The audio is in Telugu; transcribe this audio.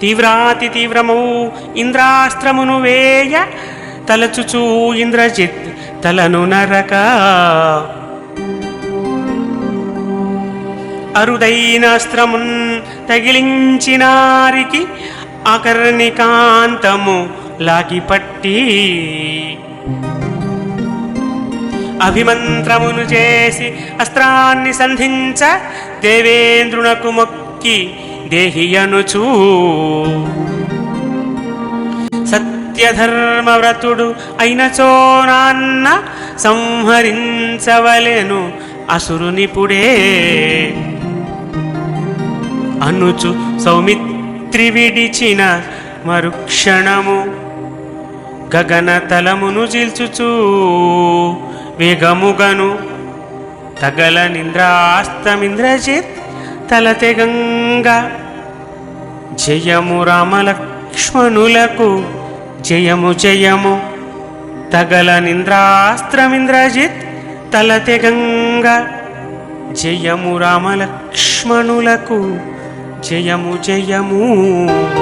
తీవ్రాతి తీవ్రమౌ ఇంద్రాస్త్రమును వేయ తలచుచూ ఇంద్రజిత్ తలను నరక. అరుదైన అస్త్రమున్ తగిలించినారికి అకర్ణికాంతము లాగిపట్టి. అభిమంత్రమును చేసి అస్త్రాన్ని సంధించ దేవేంద్రునకు మొక్కి దేహియనుచూ. సత్యధర్మవ్రతుడు అయినచో నాన్న సంహరించవలెను అసురునిపుడే. అనుచు సౌమిత్రి విడిచిన మరుక్షణము గగన తలమును చిల్చుచూ. వేగముగను తగల నింద్రాస్తమింద్రజిత్ తలతె గంగా. జయము రామలక్ష్మణులకు జయము జయము. తగల నింద్రాస్త్రమింద్రజిత్ తలతె గంగా. జయము రామలక్ష్మణులకు జయము జయము.